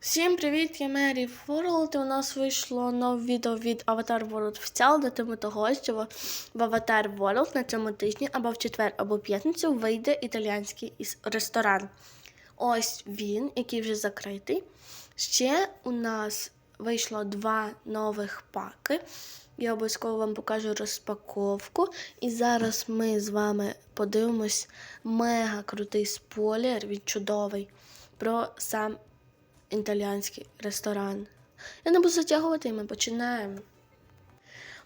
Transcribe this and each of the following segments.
Всім привіт, я Мері Форлд. і У нас вийшло нове відео від Avatar World Official на тему того, що в Avatar World на цьому тижні або в четвер, або в п'ятницю вийде італійський іс- ресторан. Ось він, який вже закритий. Ще у нас вийшло два нових паки. Я обов'язково вам покажу розпаковку. І зараз ми з вами подивимось мега крутий спойлер, він чудовий, про сам італійський ресторан. Я не буду затягувати, і ми починаємо.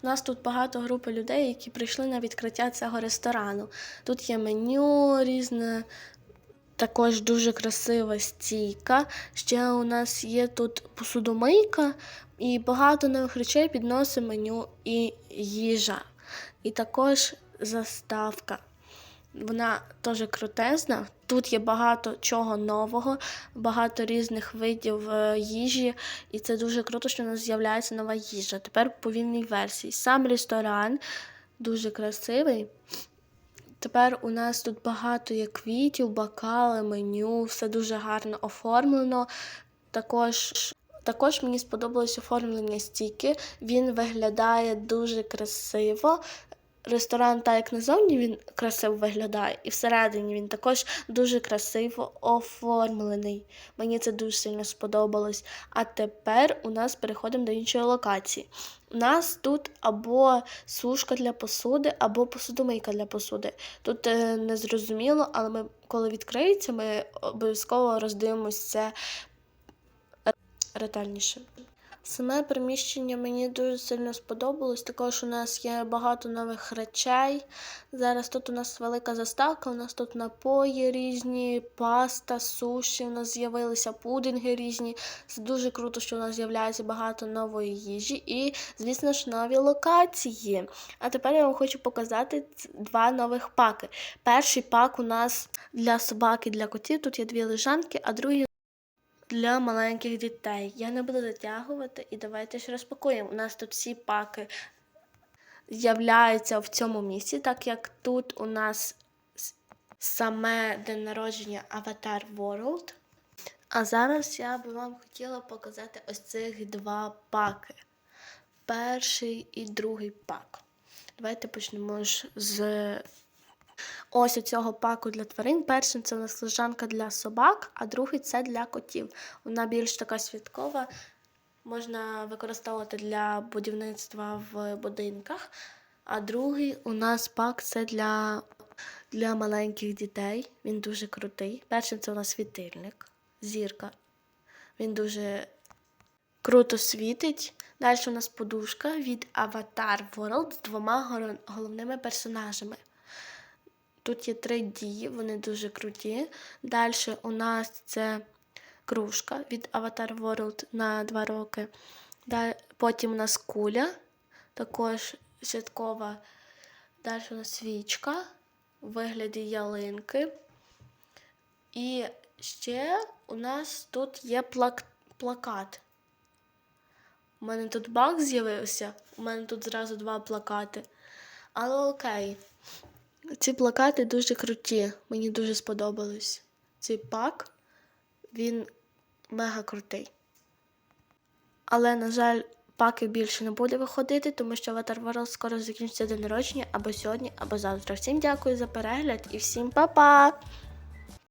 У нас тут багато групи людей, які прийшли на відкриття цього ресторану. Тут є меню різне, також дуже красива стійка. Ще у нас є тут посудомийка і багато нових речей підносить меню і їжа. І також заставка. Вона теж крутезна. Тут є багато чого нового, багато різних видів е, їжі, і це дуже круто, що у нас з'являється нова їжа. Тепер в повільній версії. Сам ресторан дуже красивий. Тепер у нас тут багато є квітів, бокали, меню, все дуже гарно оформлено. Також також мені сподобалось оформлення стійки. Він виглядає дуже красиво. Ресторан, так як назовні він красиво виглядає, і всередині він також дуже красиво оформлений. Мені це дуже сильно сподобалось. А тепер у нас переходимо до іншої локації. У нас тут або сушка для посуди, або посудомийка для посуди. Тут е, не зрозуміло, але ми, коли відкриється, ми обов'язково роздивимося ретельніше. Саме приміщення мені дуже сильно сподобалось. Також у нас є багато нових речей. Зараз тут у нас велика заставка, у нас тут напої різні, паста, суші. У нас з'явилися пудинги різні. Це дуже круто, що у нас з'являється багато нової їжі і, звісно ж, нові локації. А тепер я вам хочу показати два нових паки. Перший пак у нас для собак і для котів. Тут є дві лежанки, а другий для маленьких дітей. Я не буду затягувати і давайте ж розпакуємо. У нас тут всі паки з'являються в цьому місці, так як тут у нас саме день народження Avatar World. А зараз я би вам хотіла показати ось цих два паки. Перший і другий пак. Давайте почнемо з ось у цього паку для тварин. Перший це у нас лежанка для собак, а другий це для котів. Вона більш така святкова, можна використовувати для будівництва в будинках. А другий у нас пак це для, для маленьких дітей. Він дуже крутий. Перший це у нас світильник, зірка. Він дуже круто світить. Далі у нас подушка від Avatar World з двома головними персонажами. Тут є три дії, вони дуже круті. Далі у нас це кружка від Avatar World на 2 роки. Потім у нас куля, також святкова. Далі у нас свічка у вигляді ялинки. І ще у нас тут є плак... плакат. У мене тут баг з'явився. У мене тут зразу два плакати. Але окей. Ці плакати дуже круті. Мені дуже сподобались. Цей пак, він мега крутий. Але, на жаль, паки більше не буде виходити, тому що Avatar World скоро закінчиться день народження або сьогодні, або завтра. Всім дякую за перегляд і всім па-па!